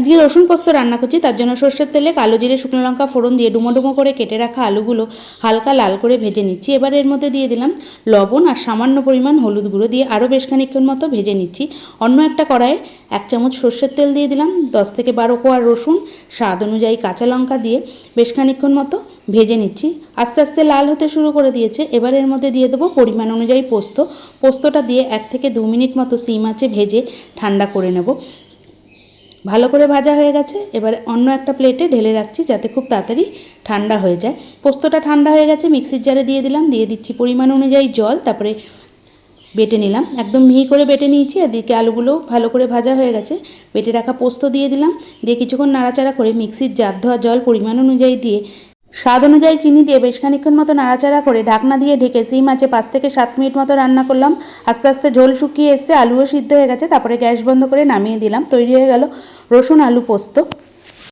আজকে রসুন পোস্ত রান্না করছি, তার জন্য সর্ষের তেলে কালো জিরে, শুকনো লঙ্কা ফোড়ন দিয়ে ডুমো ডুমো করে কেটে রাখা আলুগুলো হালকা লাল করে ভেজে নিচ্ছি। এবার এর মধ্যে দিয়ে দিলাম লবণ আর সামান্য পরিমাণ হলুদ গুঁড়ো দিয়ে আরও বেশ খানিক্ষণ মতো ভেজে নিচ্ছি। অন্য একটা কড়াইয়ে এক চামচ সর্ষের তেল দিয়ে দিলাম, দশ থেকে বারো কোয়া রসুন, স্বাদ অনুযায়ী কাঁচা লঙ্কা দিয়ে বেশ খানিকক্ষণ মতো ভেজে নিচ্ছি। আস্তে আস্তে লাল হতে শুরু করে দিয়েছে, এবার এর মধ্যে দিয়ে দেবো পরিমাণ অনুযায়ী পোস্ত। পোস্তটা দিয়ে এক থেকে দু মিনিট মতো সিম আঁচে ভেজে ঠান্ডা করে নেব। ভালো করে ভাজা হয়ে গেছে। এবারে অন্য একটা প্লেটে ঢেলে রাখছি যাতে খুব তাড়াতাড়ি ঠান্ডা হয়ে যায়। পোস্তটা ঠান্ডা হয়ে গেছে মিক্সির জারে দিয়ে দিলাম, দিয়ে দিচ্ছি পরিমাণ অনুযায়ী জল, তারপরে বেটে নিলাম। একদম মিহি করে বেটে নিয়েছি, আর দিকে আলুগুলো ভালো করে ভাজা হয়ে গেছে। বেটে রাখা পোস্ত দিয়ে দিলাম, দিয়ে কিছুক্ষণ নাড়াচাড়া করে মিক্সির জার ধোয়া জল পরিমাণ অনুযায়ী দিয়ে স্বাদ অনুযায়ী চিনি দিয়ে বেশ খানিক্ষণ মতো নাড়াচাড়া করে ঢাকনা দিয়ে ঢেকে সিম আছে পাঁচ থেকে সাত মিনিট মতো রান্না করলাম। আস্তে আস্তে ঝোল শুকিয়ে এসে আলুও সিদ্ধ হয়ে গেছে, তারপরে গ্যাস বন্ধ করে নামিয়ে দিলাম। তৈরি হয়ে গেল রসুন আলু পোস্ত।